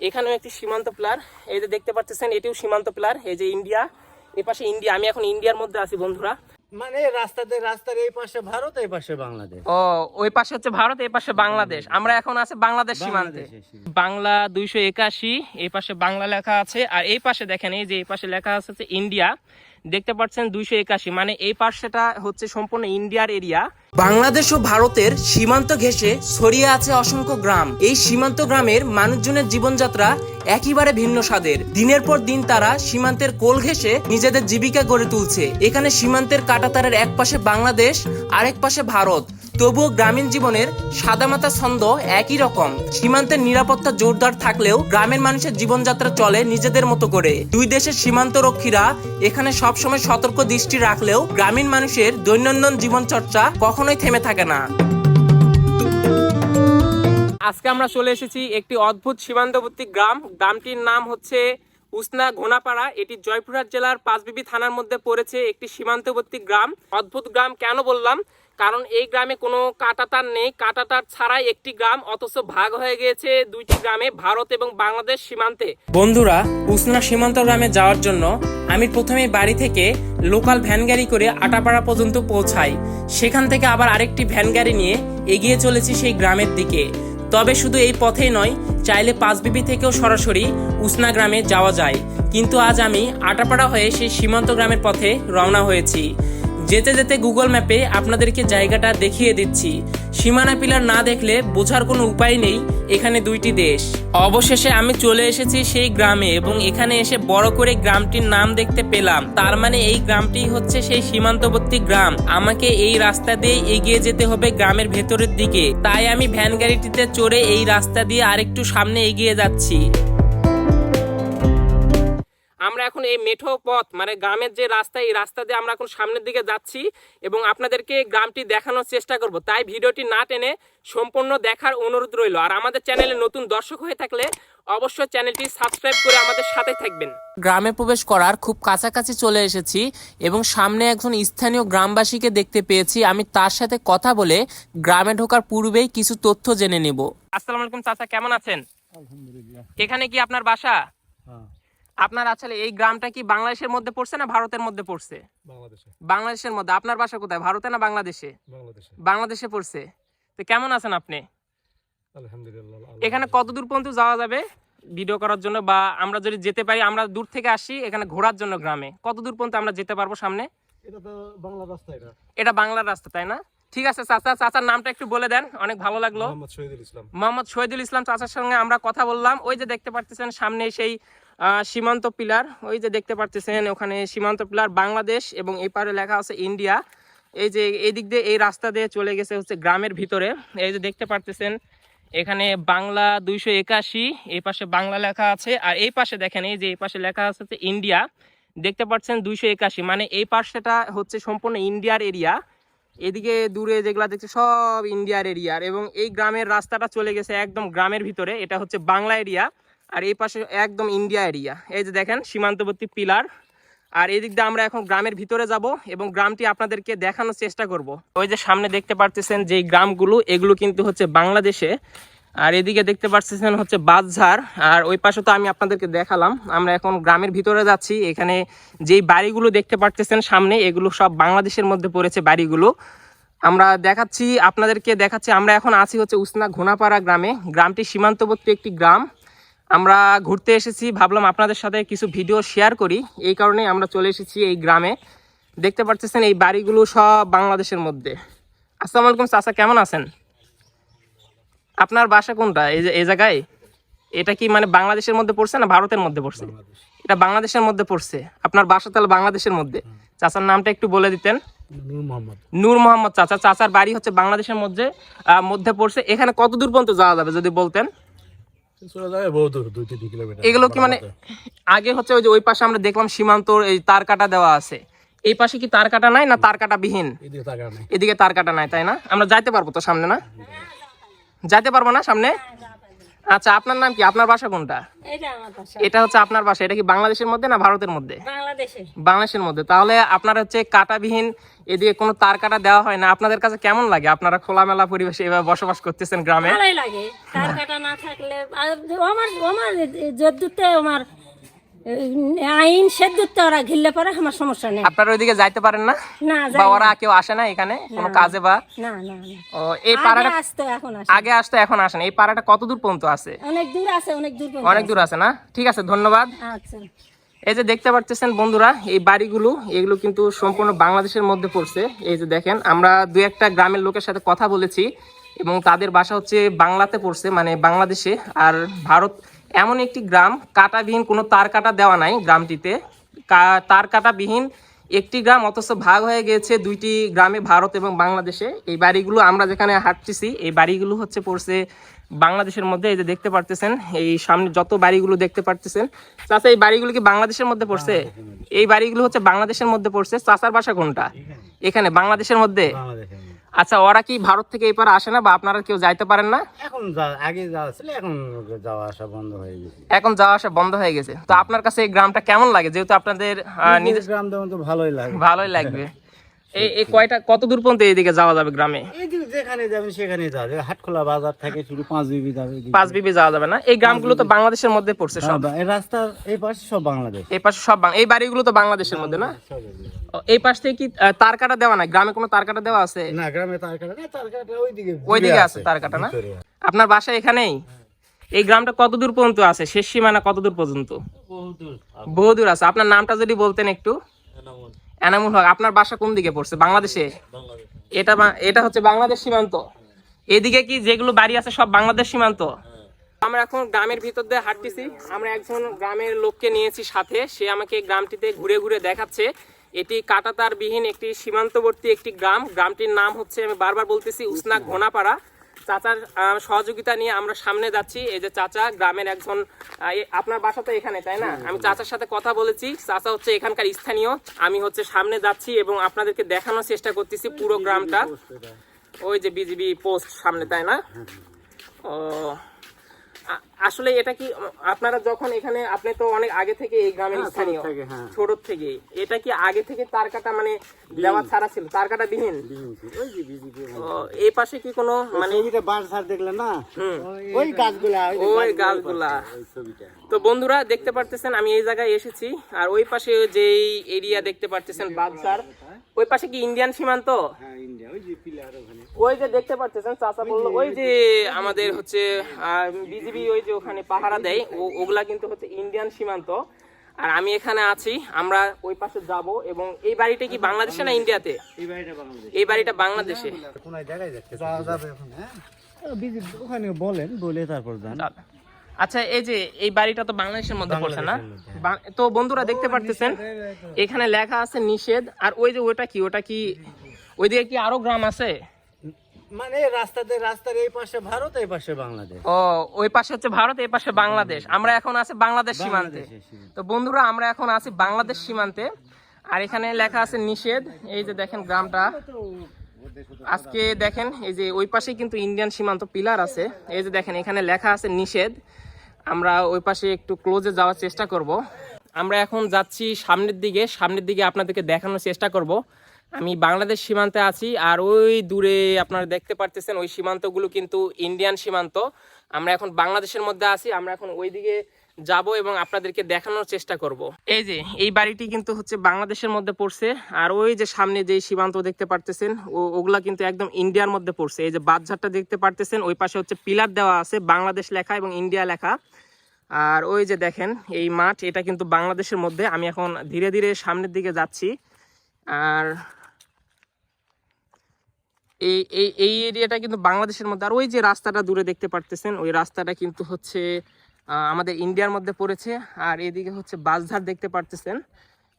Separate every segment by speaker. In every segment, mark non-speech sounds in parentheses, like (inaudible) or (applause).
Speaker 1: এখানেও একটি সীমান্ত প্লার। এই যে দেখতে পাচ্ছেন, এটিও সীমান্ত প্লার। এই যে ইন্ডিয়া এ পাশে ইন্ডিয়া। আমি এখন ইন্ডিয়ার মধ্যে আছি, বন্ধুরা।
Speaker 2: মানে রাস্তাতে রাস্তার এই পাশে ভারত এই পাশে বাংলাদেশ।
Speaker 1: ও ওই পাশে হচ্ছে ভারত এই পাশে বাংলাদেশ। আমরা এখন আছে বাংলাদেশ সীমান্তে। বাংলা দুইশো একাশি এই পাশে বাংলা লেখা আছে। আর এই পাশে দেখেন এই যে এই পাশে লেখা আছে ইন্ডিয়া। দেখতে পাচ্ছেন দুইশো একাশি মানে এই পাশেটা হচ্ছে সম্পূর্ণ ইন্ডিয়ার এরিয়া।
Speaker 3: বাংলাদেশ ও ভারতের সীমান্ত ঘেঁষে ছড়িয়ে আছে অসংখ্য গ্রাম। এই সীমান্ত গ্রামের মানুষজনের জীবনযাত্রা একেবারে ভিন্ন স্বাদের। দিনের পর দিন তারা সীমান্তের কোল ঘেঁষে নিজেদের জীবিকা গড়ে তুলছে। এখানে সীমান্তের কাটাতারের এক পাশে বাংলাদেশ, আরেক পাশে ভারত। তবুও গ্রামীণ জীবনের সাদামাতা ছন্দ একই রকম। সীমান্তের নিরাপত্তা জোরদার থাকলেও গ্রামের মানুষের জীবনযাত্রা চলে নিজেদের মতো করে। দুই দেশের সীমান্ত রক্ষীরা এখানে সবসময় সতর্ক দৃষ্টি রাখলেও গ্রামীণ মানুষের দৈনন্দিন জীবনচর্চা কখনোই থেমে থাকে না।
Speaker 1: আজকে আমরা চলে এসেছি একটি অদ্ভুত সীমান্তবর্তী গ্রাম। গ্রামটির নাম হচ্ছে উসনা ঘোনাপাড়া। এটি জয়পুরহাট জেলার পাঁচবিবি থানার মধ্যে পড়েছে একটি সীমান্তবর্তী গ্রাম। অদ্ভুত গ্রাম কেন বললাম? কারণ এই গ্রামে কোনো কাটাতার নেই। কাটাতার ছাড়াই একটি গ্রাম, অথচ ভাগ হয়ে গিয়েছে দুইটি গ্রামে, ভারত এবং বাংলাদেশ সীমান্তে।
Speaker 3: বন্ধুরা, উসনা সীমান্ত গ্রামে যাওয়ার জন্য আমি প্রথমে বাড়ি থেকে লোকাল ভ্যান গাড়ি করে আটাপাড়া পর্যন্ত পৌঁছাই। সেখান থেকে আবার আরেকটি ভ্যান গাড়ি নিয়ে এগিয়ে চলেছি সেই গ্রামের দিকে। তবে শুধু এই পথেই নয়, চাইলে পাঁচবিবি থেকেও সরাসরি উসনা গ্রামে যাওয়া যায়। কিন্তু আজ আমি আটাপাড়া হয়ে সেই সীমান্ত গ্রামের পথে রওনা হয়েছি। যেতে যেতে গুগল ম্যাপে আপনাদেরকে জায়গাটা দেখিয়ে দিচ্ছি। সীমানা পিলার না দেখলে বোঝার কোনো উপায় নেই এখানে দুইটি দেশ। অবশেষে আমি চলে এসেছি সেই গ্রামে এবং এখানে এসে বড় করে গ্রামটির নাম দেখতে পেলাম। তার মানে এই গ্রামটি হচ্ছে সেই সীমান্তবর্তী গ্রাম। আমাকে এই রাস্তা দিয়ে এগিয়ে যেতে হবে গ্রামের ভেতরের দিকে। তাই আমি ভ্যান গাড়িটিতে চড়ে এই রাস্তা দিয়ে আরেকটু সামনে এগিয়ে যাচ্ছি।
Speaker 1: আমরা এখন এই মেঠো পথ মানে গ্রামের যে রাস্তা এই রাস্তা দিয়ে আমরা এখন সামনের দিকে যাচ্ছি এবং আপনাদেরকে গ্রামটি দেখানোর চেষ্টা করব। তাই ভিডিওটি না টেনে সম্পূর্ণ দেখার অনুরোধ রইল। আর আমাদের চ্যানেলে নতুন দর্শক হয়ে থাকলে অবশ্যই চ্যানেলটি সাবস্ক্রাইব করে আমাদের সাথে থাকবেন।
Speaker 3: গ্রামে প্রবেশ করার খুব কাছাকাছি চলে এসেছি এবং সামনে একজন স্থানীয় গ্রামবাসীকে দেখতে পেয়েছি। আমি তার সাথে কথা বলে গ্রামে ঢোকার পূর্বেই কিছু তথ্য জেনে নেব।
Speaker 1: আসসালামু আলাইকুম চাচা কেমন আছেন?
Speaker 2: আলহামদুলিল্লাহ।
Speaker 1: এখানে কি আপনার বাসা? আপনার আসলে এই গ্রামটা কি বাংলাদেশের মধ্যে পড়ছে না ভারতের মধ্যে পড়ছে?
Speaker 2: বাংলাদেশে।
Speaker 1: বাংলাদেশের মধ্যে। আপনার বাসা কোথায়? ভারতে না বাংলাদেশে?
Speaker 2: বাংলাদেশে।
Speaker 1: বাংলাদেশে পড়ছে। তো কেমন আছেন আপনি?
Speaker 2: আলহামদুলিল্লাহ
Speaker 1: এখানে কত দূর পর্যন্ত যাওয়া যাবে ভিডিও করার জন্য বা আমরা যদি যেতে পারি আমরা দূর থেকে আসি এখানে ঘোরার জন্য গ্রামে। কত দূর পর্যন্ত আমরা যেতে পারব সামনে?
Speaker 2: এটা তো বাংলা রাস্তা এটা।
Speaker 1: এটা বাংলার রাস্তা তাই না? ঠিক আছে চাচা চাচার নামটা একটু বলে দেন অনেক ভালো লাগল।
Speaker 2: মোহাম্মদ শহীদুল ইসলাম।
Speaker 1: মোহাম্মদ শহীদুল ইসলাম চাচার সঙ্গে আমরা কথা বললাম। ওই যে দেখতে পারতেছেন সামনে সেই সীমান্ত পিলার, ওই যে দেখতে পারতেছেন, ওখানে সীমান্ত পিলার, বাংলাদেশ এবং এই পারে লেখা আছে ইন্ডিয়া। এই যে এই দিক দিয়ে এই রাস্তা দিয়ে চলে গেছে হচ্ছে গ্রামের ভিতরে। এই যে দেখতে পারতেছেন, এখানে বাংলা দুইশো একাশি, এই পাশে বাংলা লেখা আছে, আর এই পাশে দেখেন, এই যে এই পাশে লেখা আছে হচ্ছে ইন্ডিয়া। দেখতে পাচ্ছেন দুইশো একাশি মানে এই পাশটা হচ্ছে সম্পূর্ণ ইন্ডিয়ার এরিয়া। এদিকে দূরে যেগুলা দেখছে সব ইন্ডিয়ার এরিয়ার এবং এই গ্রামের রাস্তাটা চলে গেছে একদম গ্রামের ভিতরে, এটা হচ্ছে বাংলা এরিয়া। আর এই পাশে একদম ইন্ডিয়া এরিয়া। এই যে দেখেন, সীমান্তবর্তী পিলার। আর এদিক দিয়ে আমরা এখন গ্রামের ভিতরে যাব এবং গ্রামটি আপনাদেরকে দেখানোর চেষ্টা করব। ওই যে সামনে দেখতে পারতেছেন যে গ্রামগুলো, এগুলো কিন্তু হচ্ছে বাংলাদেশে। আর এদিকে দেখতে পাচ্ছেন হচ্ছে বাঁশঝাড়। আর ওই পাশে তো আমি আপনাদেরকে দেখালাম। আমরা এখন গ্রামের ভিতরে যাচ্ছি। এখানে যেই বাড়িগুলো দেখতে পারতেছেন সামনে, এগুলো সব বাংলাদেশের মধ্যে পড়েছে বাড়িগুলো। আমরা দেখাচ্ছি, আপনাদেরকে দেখাচ্ছি। আমরা এখন আছি হচ্ছে উসনা ঘোনাপাড়া গ্রামে। গ্রামটি সীমান্তবর্তী একটি গ্রাম। আমরা ঘুরতে এসেছি ভাবলাম আপনাদের সাথে কিছু ভিডিও শেয়ার করি। এই কারণে আমরা চলে এসেছি এই গ্রামে। দেখতে পাচ্ছেন এই বাড়িগুলো সব বাংলাদেশের মধ্যে। আসসালামু আলাইকুম চাচা কেমন আছেন? আপনার বাসা কোনটা? এই যে এই জায়গায়? এটা কি মানে বাংলাদেশের মধ্যে পড়ছে না ভারতের মধ্যে পড়ছে? এটা বাংলাদেশের মধ্যে পড়ছে। আপনার বাসা তাহলে বাংলাদেশের মধ্যে। চাচার নামটা একটু বলে দিতেন।
Speaker 2: নূর মোহাম্মদ।
Speaker 1: মোহাম্মদ চাচা। চাচার বাড়ি হচ্ছে বাংলাদেশের মধ্যে মধ্যে পড়ছে। এখানে কত দূর পর্যন্ত যাওয়া যাবে যদি বলতেন? এগুলো কি মানে আগে হচ্ছে ওই যে ওই পাশে আমরা দেখলাম সীমান্ত এই তার কাটা দেওয়া আছে। এই পাশে কি তার কাটা নাই না তার কাটা বিহীন?
Speaker 2: এদিকে
Speaker 1: তার কাটা নাই তাই না? আমরা যাইতে পারব তো সামনে না? যাইতে পারব না সামনে? আচ্ছা আপনার নাম কি? আপনার বাসা কোনটা?
Speaker 4: এটা
Speaker 1: হচ্ছে আপনার বাসা। এটা কি বাংলাদেশের মধ্যে না ভারতের মধ্যে? বাংলাদেশের মধ্যে। তাহলে আপনার হচ্ছে কাটাবিহীন এদিকে কোনো তার কাটা দেওয়া হয় না। আপনাদের কাছে কেমন লাগে? আপনারা খোলামেলা পরিবেশে এভাবে বসবাস করতেছেন গ্রামে।
Speaker 4: ভালোই লাগে। তার কাটা না থাকলে আমার আমার যদ্দুতে আমার আইন ওরা ঘিরলে পরে আমার সমস্যা নেই।
Speaker 1: আপনারা ওইদিকে যাইতে পারেন না?
Speaker 4: না
Speaker 1: বা ওরা কেউ আসে না এখানে? কোনো কাজে বা?
Speaker 4: না না না।
Speaker 1: ও, এই পাড়াটা
Speaker 4: আসতো এখন আসে
Speaker 1: আগে আসতো এখন আসেন এই পাড়াটা কত দূর পর্যন্ত আছে?
Speaker 4: অনেক দূর আছে অনেক দূর পর্যন্ত
Speaker 1: অনেক দূর আছে না? ঠিক আছে ধন্যবাদ।
Speaker 4: আচ্ছা।
Speaker 1: এই যে দেখতে পাচ্ছেন বন্ধুরা এই বাড়িগুলো এগুলো কিন্তু সম্পূর্ণ বাংলাদেশের মধ্যে পড়ছে। এই যে দেখেন আমরা দু একটা গ্রামের লোকের সাথে কথা বলেছি এবং তাদের বাসা হচ্ছে বাংলাতে পড়ছে মানে বাংলাদেশে। আর ভারত এমন একটি গ্রাম, কাটাবিহীন, কোনো তার কাটা দেওয়া নাই গ্রামটিতে। তার কাটাবিহীন একটি গ্রাম, অথচ ভাগ হয়ে গিয়েছে দুইটি গ্রামে, ভারত এবং বাংলাদেশে। এই বাড়িগুলো আমরা যেখানে হাঁটতেছি, এই বাড়িগুলো হচ্ছে পড়ছে বাংলাদেশের মধ্যে। এই যে দেখতে পারতেছেন, এই সামনে যত বাড়িগুলো দেখতে পারতেছেন। চাচা, এই বাড়িগুলো কি বাংলাদেশের মধ্যে পড়ছে? এই বাড়িগুলো হচ্ছে বাংলাদেশের মধ্যে পড়ছে। চাচার বাসা কোনটা? এখানে বাংলাদেশের মধ্যে। আচ্ছা ওরা কি ভারত থেকে এই পারে আসে না বা আপনারা কেউ যাইতে পারেন না?
Speaker 2: এখন আগে যাওয়া ছিল এখন যাওয়া আসা বন্ধ হয়ে গেছে।
Speaker 1: এখন যাওয়া আসা বন্ধ হয়ে গেছে। তো আপনার কাছে এই গ্রামটা কেমন লাগে? যেহেতু আপনাদের নিজের
Speaker 2: গ্রাম তো ভালোই লাগে।
Speaker 1: ভালোই লাগবে। এই এই কয়টা কত দূর পর্যন্ত এইদিকে যাওয়া যাবে গ্রামে?
Speaker 2: এই যেখানে যাবেন সেখানে যাবে। হাটখোলা বাজার থেকে শুরু পাঁচ বিবি যাবে
Speaker 1: পাঁচ বিবি যাওয়া যাবে না? এই গ্রামগুলো তো বাংলাদেশের মধ্যে পড়ছে
Speaker 2: হ্যাঁ,
Speaker 1: সব
Speaker 2: বা- এই রাস্তার এই পাশে সব বাংলাদেশ।
Speaker 1: এই পাশে সব এই বাড়িগুলো তো বাংলাদেশের মধ্যে না? এই পাশ থেকে কি তার কাটা দেওয়া নাই? গ্রামে কোনো তার কাটা দেওয়া আছে?
Speaker 2: না গ্রামে তার কাটা না তার কাটা ওইদিকে
Speaker 1: ওইদিকে আছে তার কাটা না? আপনার বাসা এখানেই? এই গ্রামটা কত দূর পর্যন্ত আছে? শেষ সীমানা কত দূর পর্যন্ত? বহু দূর আছে। আপনার নামটা যদি বলতেন একটু। এনামুল। হক আপনার বাসা কোন দিকে পড়ছে? বাংলাদেশে? এটা এটা হচ্ছে বাংলাদেশ সীমান্ত। এদিকে কি যেগুলো বাড়ি আছে সব বাংলাদেশ সীমান্ত? আমরা এখন গ্রামের ভিতর দিয়ে হাঁটতেছি। আমরা একজন গ্রামের লোককে নিয়েছি সাথে। সে আমাকে গ্রামটিতে ঘুরে ঘুরে দেখাচ্ছে। এটি কাটাতার বিহীন একটি সীমান্তবর্তী একটি গ্রাম। গ্রামটির নাম হচ্ছে আমি বারবার বলতেছি উসনা ঘোনাপাড়া। চাচার সহযোগিতা নিয়ে আমরা সামনে যাচ্ছি। এই যে চাচা গ্রামের একজন আপনার বাসা তো এখানে তাই না? আমি চাচার সাথে কথা বলেছি। চাচা হচ্ছে এখানকার স্থানীয়। আমি হচ্ছে সামনে যাচ্ছি এবং আপনাদেরকে দেখানোর চেষ্টা করতেছি পুরো গ্রামটা। ওই যে বিজিবি পোস্ট সামনে তাই না? ও আ- আসলে এটা কি আপনারা যখন এখানে আপনি তো অনেক আগে থেকে এই গ্রামের
Speaker 2: হ্যাঁ,
Speaker 1: স্থানীয়
Speaker 2: ছোট থেকে, হ্যাঁ।
Speaker 1: থেকে। এটা কি আগে থেকে তার কাটা মানে দেওয়া ছাড়া ছিল? তার কাটা বিহীন? এই পাশে কি কোনো মানে
Speaker 2: সার দেখলেন না। ওই গাছগুলা ওই গাছগুলা।
Speaker 1: তো বন্ধুরা দেখতে পারতেছেন আমি এই জায়গায় এসেছি। আর ওই পাশে যেই এরিয়া দেখতে পারতেছেন বাদশার ওই পাশে কি ইন্ডিয়ান সীমান্ত?
Speaker 2: হ্যাঁ ইন্ডিয়া ওই যে পিলার
Speaker 1: ওই যে দেখতে পাচ্ছেন চাচা বলল ওই যে আমাদের হচ্ছে বিজিবি ওই যে ওখানে পাহারা দেয় ও- ওগুলা কিন্তু হচ্ছে ইন্ডিয়ান সীমান্ত। আর আমি এখানে আছি আমরা ওই পাশে যাব এবং এই বাড়িটা কি বাংলাদেশে না ইন্ডিয়াতে?
Speaker 2: এই বাড়িটা বাংলাদেশ।
Speaker 1: এই বাড়িটা বাংলাদেশে।
Speaker 2: কোনায় জায়গায় যাচ্ছে? যাওয়া যাবে এখন হ্যাঁ? বিজিবি ওখানে বলেন বলে তারপর যান।
Speaker 1: আচ্ছা এই যে এই বাড়িটা তো বাংলাদেশের মধ্যে পড়ছে না? বাং- তো বন্ধুরা দেখতে পারতেছেন এখানে লেখা আছে নিষেধ আর ওই যে ওটা কি ওটা কি ওইদিকে কি আরও গ্রাম আছে?
Speaker 2: মানে রাস্তাতে রাস্তার এই পাশে ভারত এই পাশে বাংলাদেশ।
Speaker 1: ও ওই পাশে হচ্ছে ভারত এই পাশে বাংলাদেশ। আমরা এখন আছি বাংলাদেশ সীমান্তে। তো বন্ধুরা আমরা এখন আছি বাংলাদেশ সীমান্তে। আর এখানে লেখা আছে নিষেধ। এই যে দেখেন গ্রামটা। আজকে দেখেন এই যে ওই পাশে কিন্তু ইন্ডিয়ান সীমান্ত পিলার আছে। এই যে দেখেন এখানে লেখা আছে নিষেধ। আমরা ওই পাশে একটু ক্লোজে যাওয়ার চেষ্টা করব। আমরা এখন যাচ্ছি সামনের দিকে। সামনের দিকে আপনাদেরকে দেখানোর চেষ্টা করব। আমি বাংলাদেশ সীমান্তে আছি আর ওই দূরে আপনারা দেখতে পারতেছেন ওই সীমান্তগুলো কিন্তু ইন্ডিয়ান সীমান্ত। আমরা এখন বাংলাদেশের মধ্যে আছি, আমরা এখন ওই দিকে যাব এবং আপনাদেরকে দেখানোর চেষ্টা করব। এই যে, এই বাড়িটি কিন্তু হচ্ছে বাংলাদেশের মধ্যে পড়ছে আর ওই যে সামনে যে সীমান্ত দেখতে পারতেছেন, ও, ওগুলা কিন্তু একদম ইন্ডিয়ার মধ্যে পড়ছে। এই যে বাদঝাটটা দেখতে পারতেছেন, ওই পাশে হচ্ছে পিলার দেওয়া আছে, বাংলাদেশ লেখা এবং ইন্ডিয়া লেখা। আর ওই যে দেখেন, এই মাঠ, এটা কিন্তু বাংলাদেশের মধ্যে। আমি এখন ধীরে ধীরে সামনের দিকে যাচ্ছি। আর এই এই এই এরিয়াটা কিন্তু বাংলাদেশের মধ্যে, আর ওই যে রাস্তাটা দূরে দেখতে পারতেছেন, ওই রাস্তাটা কিন্তু হচ্ছে আমাদের ইন্ডিয়ার মধ্যে পড়েছে, আর এদিকে হচ্ছে বাসঝাট দেখতে পারতেছেন,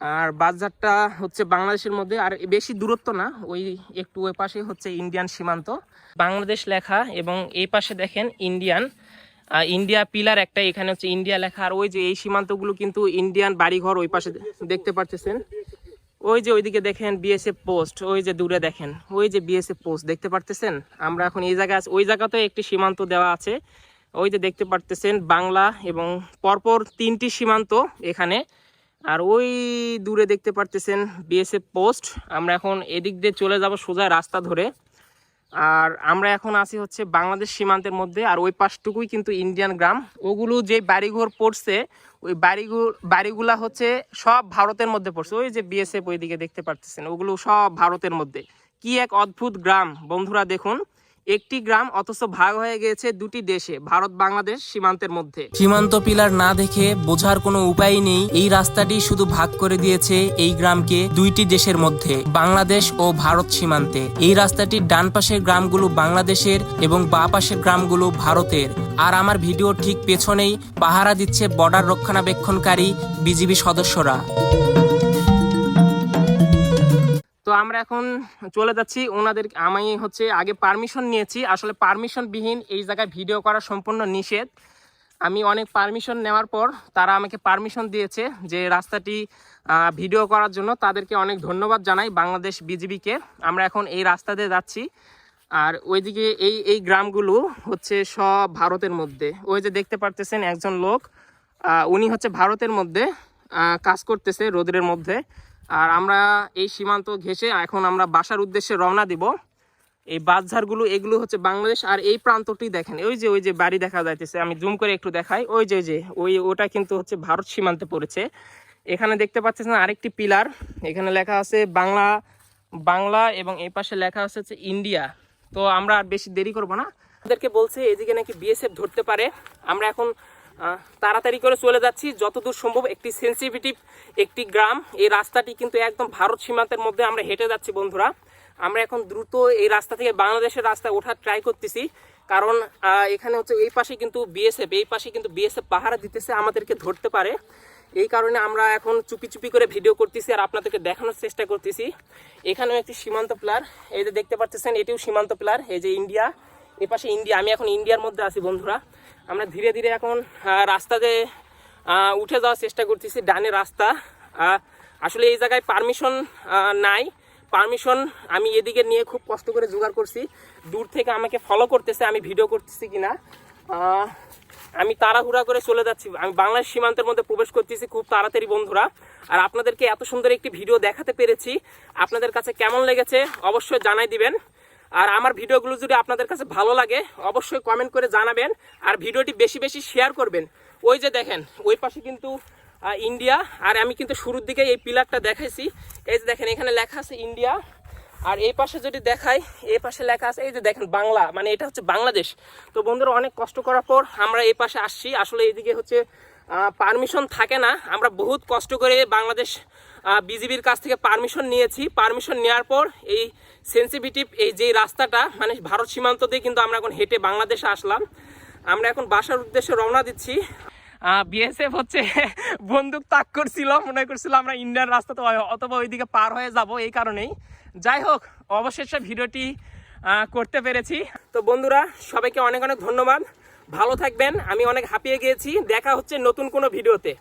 Speaker 1: আর বাসঝাটটা হচ্ছে বাংলাদেশের মধ্যে, আর বেশি দূরত্ব না, ওই একটু ওই পাশে হচ্ছে ইন্ডিয়ান সীমান্ত। বাংলাদেশ লেখা এবং এই পাশে দেখেন ইন্ডিয়ান ইন্ডিয়া পিলার একটা, এখানে হচ্ছে ইন্ডিয়া লেখা, আর ওই যে এই সীমান্তগুলো কিন্তু ইন্ডিয়ান বাড়িঘর ওই পাশে দেখতে পারতেছেন। ওই যে ওইদিকে দেখেন বিএসএফ পোস্ট ওই যে দূরে দেখেন, ওই যে বিএসএফ পোস্ট দেখতে পারতেছেন? আমরা এখন এই জায়গায় ওই জায়গাতে একটি সীমান্ত দেওয়া আছে। ওই যে দেখতে পারতেছেন বাংলা এবং পরপর তিনটি সীমান্ত এখানে। আর ওই দূরে দেখতে পারতেছেন বিএসএফ পোস্ট আমরা এখন এদিক দিয়ে চলে যাব সোজা রাস্তা ধরে। আর আমরা এখন আসি হচ্ছে বাংলাদেশ সীমান্তের মধ্যে, আর ওই পাশটুকুই কিন্তু ইন্ডিয়ান গ্রাম। ওগুলো যে বাড়িঘর পড়ছে, ওই বাড়িগুলো বাড়িগুলা হচ্ছে সব ভারতের মধ্যে পড়ছে। ওই যে বিএসএফ ওইদিকে দেখতে পারতেছেন, ওগুলো সব ভারতের মধ্যে। কি এক অদ্ভুত গ্রাম, বন্ধুরা দেখুন। একটি গ্রাম অথচ ভাগ হয়ে গিয়েছে দুটি দেশে, ভারত, বাংলাদেশ সীমান্তের মধ্যে।
Speaker 3: সীমান্ত পিলার না দেখে বোঝার কোনো উপায় নেই, এই রাস্তাটি শুধু ভাগ করে দিয়েছে এই গ্রামকে দুইটি দেশের মধ্যে, বাংলাদেশ ও ভারত সীমান্তে। এই রাস্তাটির ডান পাশের গ্রামগুলো বাংলাদেশের এবং বা পাশের গ্রামগুলো ভারতের। আর আমার ভিডিও ঠিক পেছনেই পাহারা দিচ্ছে বর্ডার রক্ষণাবেক্ষণকারী বিজিবি সদস্যরা।
Speaker 1: তো আমরা এখন চলে যাচ্ছি। ওনাদের, আমি হচ্ছে আগে পারমিশন নিয়েছি। আসলে পারমিশন বিহীন এই জায়গায় ভিডিও করা সম্পূর্ণ নিষেধ। আমি অনেক পারমিশন নেওয়ার পর তারা আমাকে পারমিশন দিয়েছে যে রাস্তাটি ভিডিও করার জন্য। তাদেরকে অনেক ধন্যবাদ জানাই বাংলাদেশ বিজিবিকে। আমরা এখন এই রাস্তা দিয়ে যাচ্ছি। আর ওইদিকে এই এই গ্রামগুলো হচ্ছে সব ভারতের মধ্যে। ওই যে দেখতে পারতেছেন একজন লোক উনি হচ্ছে ভারতের মধ্যে কাজ করতেছে রোদের মধ্যে। আর আমরা এই সীমান্ত ঘেঁষে এখন আমরা বাসার উদ্দেশ্যে রওনা দিব। এই বাসঝাড়গুলো এগুলো হচ্ছে বাংলাদেশ আর এই প্রান্তটি দেখেন, ওই যে ওই যে বাড়ি দেখা যাইতেছে, আমি জুম করে একটু দেখাই, ওই যে ওই যে, ওই, ওটা কিন্তু হচ্ছে ভারত সীমান্তে পড়েছে। এখানে দেখতে পাচ্ছেন আরেকটি পিলার, এখানে লেখা আছে বাংলা বাংলা এবং এই পাশে লেখা আছে হচ্ছে ইন্ডিয়া। তো আমরা আর বেশি দেরি করব না। ওদেরকে বলছে এদিকে নাকি বিএসএফ ধরতে পারে। আমরা এখন তাড়াতাড়ি করে চলে যাচ্ছি। যতদূর সম্ভব একটি সেন্সিটিভ একটি গ্রাম। এই রাস্তাটি কিন্তু একদম ভারত সীমান্তের মধ্যে আমরা হেঁটে যাচ্ছি, বন্ধুরা। আমরা এখন দ্রুত এই রাস্তা থেকে বাংলাদেশের রাস্তায় ওঠার ট্রাই করতেছি। কারণ এখানে হচ্ছে এই পাশে কিন্তু বিএসএফ এই পাশে কিন্তু বিএসএফ পাহারা দিতেছে, আমাদেরকে ধরতে পারে। এই কারণে আমরা এখন চুপি চুপি করে ভিডিও করতেছি আর আপনাদেরকে দেখানোর চেষ্টা করতেছি। এখানেও একটি সীমান্ত প্লার এই যে দেখতে পাচ্ছেন, এটিও সীমান্ত প্লার এই যে ইন্ডিয়া এ পাশে ইন্ডিয়া আমি এখন ইন্ডিয়ার মধ্যে আছি বন্ধুরা। আমরা ধীরে ধীরে এখন রাস্তাতে উঠে যাওয়ার চেষ্টা করতেছি ডানে রাস্তা। আসলে এই জায়গায় পারমিশন নাই। পারমিশন আমি এদিকে নিয়ে খুব কষ্ট করে জোগাড় করছি। দূর থেকে আমাকে ফলো করতেছে আমি ভিডিও করতেছি কিনা। আহ, আমি তাড়াহুড়া করে চলে যাচ্ছি। আমি বাংলাদেশ সীমান্তের মধ্যে প্রবেশ করতেছি খুব তাড়াতাড়ি বন্ধুরা। আর আপনাদেরকে এত সুন্দর একটি ভিডিও দেখাতে পেরেছি। আপনাদের কাছে কেমন লেগেছে অবশ্যই জানাই দিবেন। আর আমার ভিডিওগুলো যদি আপনাদের কাছে ভালো লাগে, অবশ্যই কমেন্ট করে জানাবেন আর ভিডিওটি বেশি বেশি শেয়ার করবেন। ওই যে দেখেন, ওই পাশে কিন্তু ইন্ডিয়া আর আমি কিন্তু শুরুর দিকে এই পিলারটা দেখাইছি। এই যে দেখেন, এখানে লেখা আছে ইন্ডিয়া আর এই পাশে যদি দেখাই, এই পাশে লেখা আছে, এই যে দেখেন বাংলা মানে এটা হচ্ছে বাংলাদেশ। তো বন্ধুরা, অনেক কষ্ট করার পর আমরা এই পাশে আসছি। আসলে এইদিকে হচ্ছে পারমিশন থাকে না। আমরা বহুত কষ্ট করে বাংলাদেশ বিজিবির কাছ থেকে পারমিশন নিয়েছি। পারমিশন নেওয়ার পর এই সেন্সিটিভ এই যে রাস্তাটা মানে ভারত সীমান্ত দিয়ে কিন্তু আমরা এখন হেঁটে বাংলাদেশে আসলাম। আমরা এখন বাসার উদ্দেশ্যে রওনা দিচ্ছি। বিএসএফ হচ্ছে (laughs) বন্দুক তাক করছিল মনে করছিল আমরা ইন্ডিয়ান রাস্তা তো অথবা ওইদিকে পার হয়ে যাব এই কারণেই। যাই হোক অবশেষে ভিডিওটি করতে পেরেছি। তো বন্ধুরা সবাইকে অনেক অনেক ধন্যবাদ। ভালো থাকবেন আমি অনেক হাঁপিয়ে গিয়েছি দেখা হচ্ছে নতুন কোনো ভিডিওতে।